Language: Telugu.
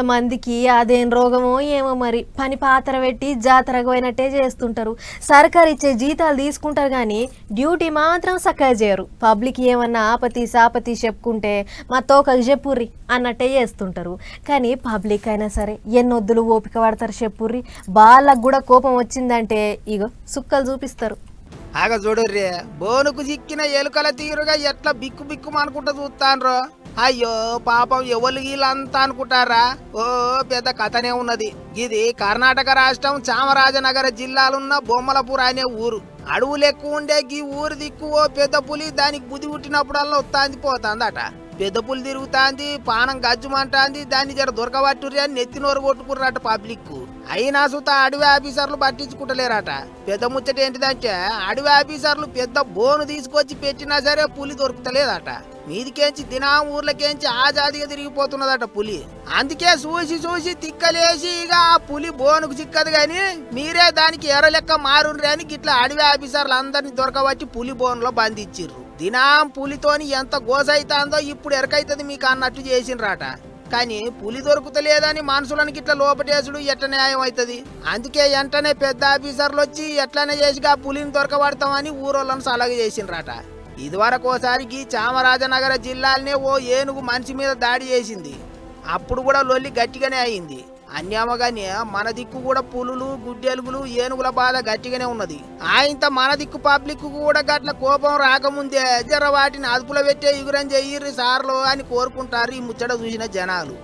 మందికి అదేం రోగమో ఏమో మరి. పని పాత్ర పెట్టి జాతరకు పోయినట్టే చేస్తుంటారు. సర్కారు ఇచ్చే జీతాలు తీసుకుంటారు కానీ డ్యూటీ మాత్రం చక్కగా చేయరు. పబ్లిక్ ఏమన్నా ఆపతి సాపతి చెప్పుకుంటే మా తోకకు చెప్పుర్రి అన్నట్టే చేస్తుంటారు. కానీ పబ్లిక్ అయినా సరే ఎన్నొద్దులు ఓపిక పడతారు చెప్పుర్రి. వాళ్ళకు కూడా కోపం వచ్చిందంటే ఇగో సుక్కలు చూపిస్తారు. ఆగ చూడుర్రే. బోనుకు చిక్కిన ఎలుకల తీరుగా ఎట్లా బిక్కు బిక్కు అనుకుంటా చూస్తాన్రో అయ్యో పాపం ఎవరు వీళ్ళంతా అనుకుంటారా? ఓ పెద్ద కథనే ఉన్నది. ఇది కర్ణాటక రాష్ట్రం చామరాజనగర జిల్లాలున్న బొమ్మలపూర్ అనే ఊరు. అడవులు ఎక్కువ ఉండే ఈ ఊరు దిక్కు ఓ పెద్ద పులి దానికి బుద్ధి పుట్టినప్పుడల్లా వస్తాంది పోతాందట. పెద్ద పులి తిరుగుతాంది పానం గజ్జుమంటాంది దాన్ని జర దొరకబట్టుర్రి అని నెత్తి నోరు కొట్టుకుర్రట పబ్లిక్ అయినా సుత అడవి ఆఫీసర్లు పట్టించుకుంటలేరట. పెద్ద ముచ్చట ఏంటిదంటే అడవి ఆఫీసర్లు పెద్ద బోను తీసుకొచ్చి పెట్టినా సరే పులి దొరుకుతలేదట. మీదికేంచి దినం ఊర్లకేంచి ఆజాదిగా తిరిగిపోతున్నదట పులి. అందుకే చూసి చూసి తిక్కలేసి ఇక ఆ పులి బోనుకు చిక్కదు గాని మీరే దానికి ఎర్ర లెక్క మారుండ్రి అని గిట్లా అడవి ఆఫీసర్లు అందరిని దొరకబట్టి పులి బోన్లో బంధించిర్రు. దినాం పులితోని ఎంత గోసైతాందో ఇప్పుడు ఎరకైతుంది మీకు అన్నట్టు చేసిండ్రాట. కానీ పులి దొరుకుతలేదని మనుషులను గిట్ల లోపటేసుడు ఎట్ట న్యాయం అవుతుంది అందుకే వెంటనే పెద్ద ఆఫీసర్లు వచ్చి ఎట్లనే చేసిగా పులిని దొరకబడతామని ఊరోళ్ళను సలహా చేసిండ్రట. ఇదివరకోసారికి చామరాజనగర జిల్లాలనే ఓ ఏనుగు మనిషి మీద దాడి చేసింది. అప్పుడు కూడా లొల్లి గట్టిగానే అయింది. అన్యామగానే మన దిక్కు కూడా పులులు గుడ్డెలుగులు ఏనుగుల బాధ గట్టిగానే ఉన్నది. ఆయంత మన దిక్కు పబ్లిక్ కూడా గట్ల కోపం రాకముందే జర వాటిని అదుపులో పెట్టే ఎగురని చెయ్యిర్రి సార్లు అని కోరుకుంటారు ఈ ముచ్చట చూసిన జనాలు.